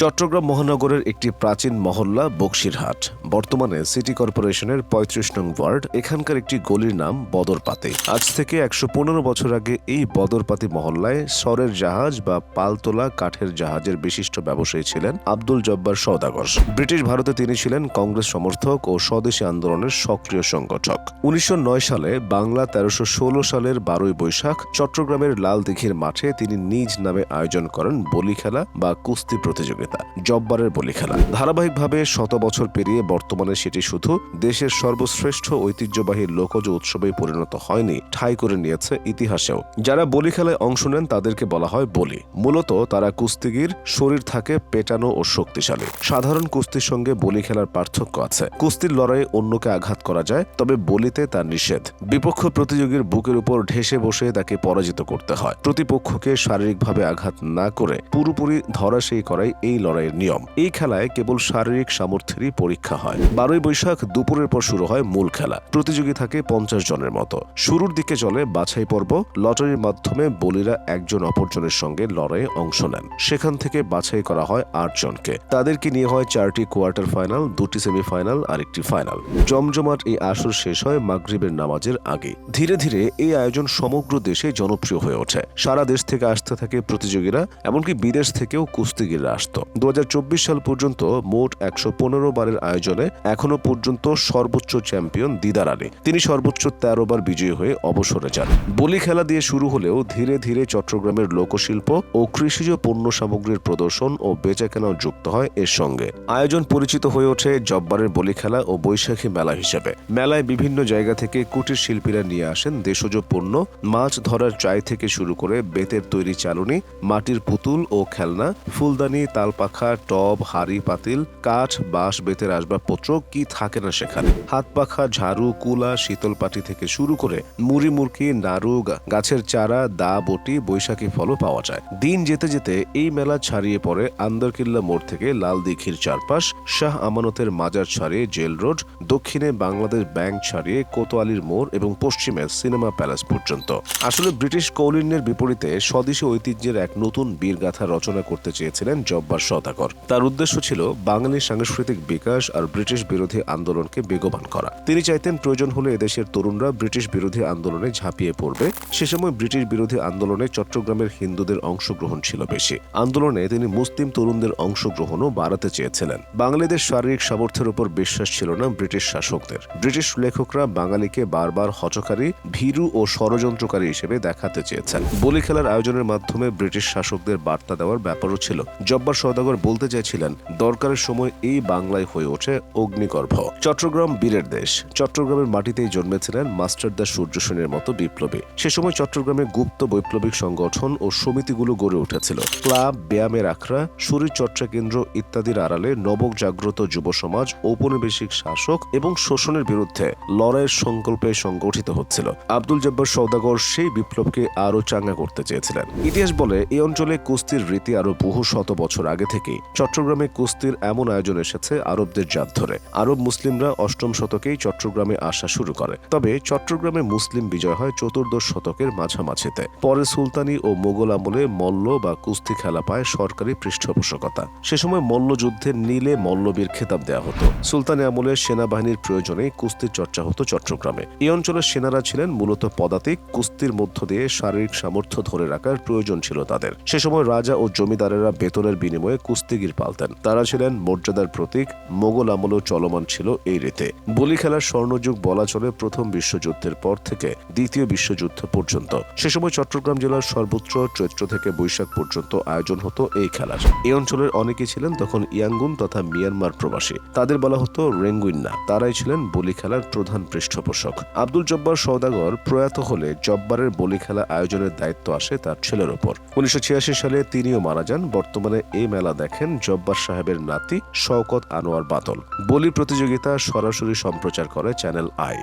চট্টগ্রাম মহানগরের একটি প্রাচীন মহল্লা, বক্সিরহাট। বর্তমানে সিটি কর্পোরেশনের পঁয়ত্রিশ নং ওয়ার্ড। এখানকার একটি গলির নাম বদরপাতি। আজ থেকে একশো পনেরো বছর আগে এই বদরপাতি মহল্লায় সরের জাহাজ বা পালতোলা কাঠের জাহাজের বিশিষ্ট ব্যবসায়ী ছিলেন আব্দুল জব্বার সওদাগর। ব্রিটিশ ভারতে তিনি ছিলেন কংগ্রেস সমর্থক ও স্বদেশী আন্দোলনের সক্রিয় সংগঠক। উনিশশো নয় সালে বাংলা তেরোশো সালের বারোই বৈশাখ চট্টগ্রামের লাল দিঘির মাঠে তিনি নিজ নামে আয়োজন করেন বলি খেলা বা কুস্তি প্রতিযোগিতা। জব্বারের বলি খেলা। ধারাবাহিকভাবে শত বছর পেরিয়ে বর্তমানে সেটি শুধু দেশের সর্বশ্রেষ্ঠ ঐতিহ্যবাহী লোকজ উৎসবে পরিণত হয়নি, ঠাঁই করে নিয়েছে ইতিহাসেও। যারা বলি খেলায় অংশ নেন, তাদেরকে বলা হয় বলি। মূলত তারা কুস্তিগির, শরীর থাকে পেটানো ও শক্তিশালী। সাধারণ কুস্তির সঙ্গে বলি খেলার পার্থক্য আছে। কুস্তির লড়াইয়ে অন্যকে আঘাত করা যায়, তবে বলিতে তার নিষেধ। বিপক্ষ প্রতিযোগীর বুকের উপর ঢেসে বসে তাকে পরাজিত করতে হয়। প্রতিপক্ষকে শারীরিকভাবে আঘাত না করে পুরোপুরি ধরাশায়ী করাই এই লড়াইয়ের নিয়ম। এই খেলায় কেবল শারীরিক সামর্থ্যেরই পরীক্ষা হয়। বারোই বৈশাখ দুপুরের পর শুরু হয় মূল খেলা। প্রতিযোগী থাকে পঞ্চাশ জনের মতো। শুরুর দিকে চলে বাছাই পর্ব। লটারির মাধ্যমে বলিরা একজন অপরজনের সঙ্গে লড়াইয়ে অংশ নেন। সেখান থেকে বাছাই করা হয় আট জনকে। তাদেরকে নিয়ে হয় চারটি কোয়ার্টার ফাইনাল, দুটি সেমিফাইনাল আর একটি ফাইনাল। জমজমাট এই আসর শেষ হয় মাগরিবের নামাজের আগে ধীরে ধীরে এই আয়োজন সমগ্র দেশে জনপ্রিয় হয়ে ওঠে। সারা দেশ থেকে আসতে থাকে প্রতিযোগীরা, এমনকি বিদেশ থেকেও কুস্তিগিররা আসত। দু হাজার চব্বিশ সাল পর্যন্ত মোট একশো পনেরো বারের আয়োজনে এখনও পর্যন্ত সর্বোচ্চ চ্যাম্পিয়ন দিদার আলী। তিনি সর্বোচ্চ তেরো বার বিজয়ী হয়ে অবসরে যান। বলি খেলা দিয়ে শুরু হলেও ধীরে ধীরে চট্টগ্রামের লোকশিল্প ও কৃষিজ পণ্য সামগ্রীর প্রদর্শন ও বেচাকেনাও যুক্ত হয় এর সঙ্গে। আয়োজন পরিচিত হয়ে ওঠে জব্বারের বলি খেলা ও বৈশাখী মেলা হিসেবে। মেলায় বিভিন্ন জায়গা থেকে কুটির শিল্পীরা নিয়ে আসেন দেশজ পণ্য, মাছ ধরার চাই থেকে শুরু করে বেতের তৈরি চালনি, মাটির পুতুল ও খেলনা, ফুলদানি তালপাখা টব, হাড়ি, পাতিল, কাঠ, বাঁশ বেতের আসবাবপত্র কি থাকে না সেখানে? হাত পাখা ঝাড়ু, কুলা শীতল পাটি থেকে শুরু করে মুড়ি মুরকি নাড়ু গাছের চারা, দা, বটি, বৈশাখী ফলও পাওয়া যায়। দিন যেতে যেতে এই মেলা ছাড়িয়ে পড়ে আন্দরকিল্লা মোড় থেকে লাল দিঘির চারপাশ, শাহ আমানতের মাজার ছাড়িয়ে জেল রোড, দক্ষিণে বাংলাদেশ ব্যাংক ছাড়িয়ে কোতোয়ালির মোড় এবং পশ্চিমে সিনেমা প্যালেস পর্যন্ত। আসলে ব্রিটিশ কৌলিন্যের বিপরীতে স্বদেশী ঐতিহ্যের এক নতুন বীরগাথা রচনা করতে চেয়েছিলেন জব্বার সদাগর তার উদ্দেশ্য ছিল বাঙালির সাংস্কৃতিক বিকাশ আর ব্রিটিশ বিরোধী আন্দোলনকে বেগবান করা। তিনি চাইতেন প্রয়োজন হলে এদেশের তরুণরা ব্রিটিশ বিরোধী আন্দোলনে ঝাঁপিয়ে পড়বে। সে সময় ব্রিটিশ বিরোধী আন্দোলনে চট্টগ্রামের হিন্দুদের অংশগ্রহণ ছিল বেশি। আন্দোলনে তিনি মুসলিম তরুণদের অংশগ্রহণও বাড়াতে চেয়েছিলেন। বাঙালিদের শারীরিক সামর্থ্যের উপর বিশ্বাস ছিল না ব্রিটিশ শাসকদের। ব্রিটিশ লেখকরা বাঙালিকে বারবার হচকারী ভীরু ও ষড়যন্ত্রকারী হিসেবে দেখাতে চেয়েছেন। বলি খেলার আয়োজনের মাধ্যমে ব্রিটিশ শাসকদের বার্তা দেওয়ার ব্যাপারও ছিল। জব্বার সওদাগর বলতে চাইছিলেন দরকারের সময় এই বাংলায় হয়ে ওঠে অগ্নিগর্ভ। চট্টগ্রাম বীরের দেশ। চট্টগ্রামের মাটিতেই জন্মেছিলেন মাস্টারদা সূর্য সেনের মতো বিপ্লবী। সে সময় চট্টগ্রামে গুপ্ত বৈপ্লবিক সংগঠন ও সমিতিগুলো গড়ে উঠেছিল। ক্লাব ব্যায়ামের আখড়া, শরীর চর্চা কেন্দ্র ইত্যাদির আড়ালে নবক জাগ্রত যুব সমাজ, ঔপনিবেশিক শাসক এবং শোষণের বিরুদ্ধে লড়াইয়ের সংকল্পে সংগঠিত হচ্ছিল। আব্দুল জব্বার সৌদাগর সেই বিপ্লবকে আরও চাঙ্গা করতে চেয়েছিলেন। ইতিহাস বলে এই অঞ্চলে কুস্তির রীতি আরও বহু শত বছর আগে থেকেই চট্টগ্রামে কুস্তির এমন আয়োজন এসেছে আরবদের জাত ধরে। আরব মুসলিমরা অষ্টম শতকেই চট্টগ্রামে আসা শুরু করে। তবে চট্টগ্রামে মুসলিম বিজয় হয় চতুর্দশ শতকের মাঝামাঝিতে। পরে সুলতানি ও মোগল আমলে মল্ল বা কুস্তি খেলা পায় সরকারি পৃষ্ঠপোষকতা। সে সময় মল্লযুদ্ধের নীলে মল্লবীর খেতাব দেওয়া হতো। সুলতানি আমলে সেনাবাহিনীর প্রয়োজনে কুস্তির চর্চা হতো চট্টগ্রামে। এই অঞ্চলের সেনারা ছিলেন মূলত পদাতিক, কুস্তির মধ্য দিয়ে শারীরিক সামর্থ্য ধরে রাখার প্রয়োজন ছিল তাদের। সে সময় রাজা ও জমিদারেরা বেতনের বিনিময়ে কুস্তিগির পালতেন। তারা ছিলেন মর্যাদার প্রতীক, মোগল আমলেও চলমান ছিল এই রীতে। বলি খেলার স্বর্ণযুগ বলা চলে প্রথম বিশ্বযুদ্ধের পর থেকে দ্বিতীয় বিশ্বযুদ্ধ পর্যন্ত। সে সময় চট্টগ্রাম জেলার সর্বোচ্চ চৈত্র থেকে বৈশাখ পর্যন্ত আয়োজন হতো এই খেলার। এই অঞ্চলের অনেকেই ছিলেন তখন ইয়াঙ্গুন তথা মিয়ানমার প্রবাসী। তাদের বলা হতো রেঙ্গুইন্না। তারাই ছিলেন বলি খেলার প্রধান পৃষ্ঠপোষক। আব্দুল জব্বার সৌদাগর প্রয়াত হলে জব্বারের বলি খেলা আয়োজনের দায়িত্ব আসে তার ছেলের ওপর। উনিশশো ছিয়াশি সালে তিনিও মারা যান। বর্তমানে এই মেলা দেখেন জব্বার সাহেবের নাতি শওকত আনোয়ার বাদল বলি প্রতিযোগিতা সরাসরি সম্প্রচার করে চ্যানেল আই।